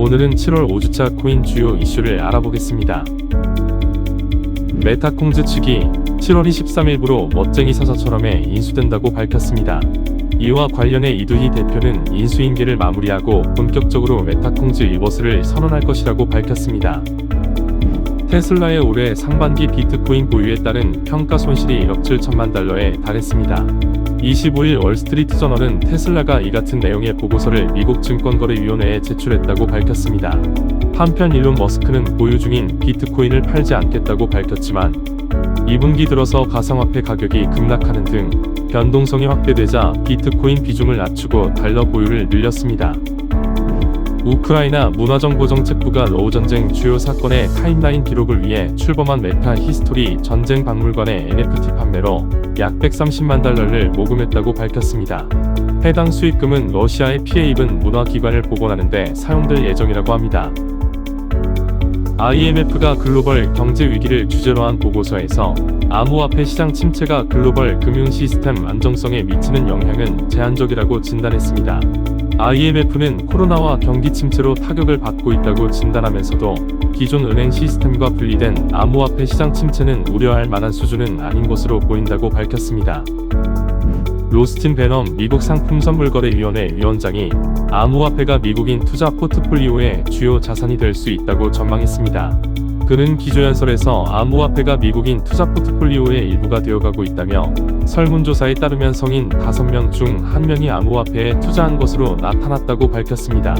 오늘은 7월 5주차 코인 주요 이슈를 알아보겠습니다. 메타콩즈 측이 7월 23일부로 멋쟁이 사자처럼에 인수된다고 밝혔습니다. 이와 관련해 이두희 대표는 인수인계를 마무리하고 본격적으로 메타콩즈 리버스를 선언할 것이라고 밝혔습니다. 테슬라의 올해 상반기 비트코인 보유에 따른 평가 손실이 1억 7천만 달러에 달했습니다. 25일 월스트리트 저널은 테슬라가 이 같은 내용의 보고서를 미국 증권거래위원회에 제출했다고 밝혔습니다. 한편 일론 머스크는 보유 중인 비트코인을 팔지 않겠다고 밝혔지만 2분기 들어서 가상화폐 가격이 급락하는 등 변동성이 확대되자 비트코인 비중을 낮추고 달러 보유를 늘렸습니다. 우크라이나 문화정보정책부가 러우 전쟁 주요 사건의 타임라인 기록을 위해 출범한 메타 히스토리 전쟁 박물관의 NFT 판매로 약 130만 달러를 모금했다고 밝혔습니다. 해당 수익금은 러시아에 피해 입은 문화기관을 복원하는데 사용될 예정이라고 합니다. IMF가 글로벌 경제 위기를 주제로 한 보고서에서 암호화폐 시장 침체가 글로벌 금융 시스템 안정성에 미치는 영향은 제한적이라고 진단했습니다. IMF는 코로나와 경기 침체로 타격을 받고 있다고 진단하면서도 기존 은행 시스템과 분리된 암호화폐 시장 침체는 우려할 만한 수준은 아닌 것으로 보인다고 밝혔습니다. 로스틴 베넘 미국 상품 선물거래위원회 위원장이 암호화폐가 미국인 투자 포트폴리오의 주요 자산이 될 수 있다고 전망했습니다. 그는 기조연설에서 암호화폐가 미국인 투자 포트폴리오의 일부가 되어가고 있다며 설문조사에 따르면 성인 5명 중 1명이 암호화폐에 투자한 것으로 나타났다고 밝혔습니다.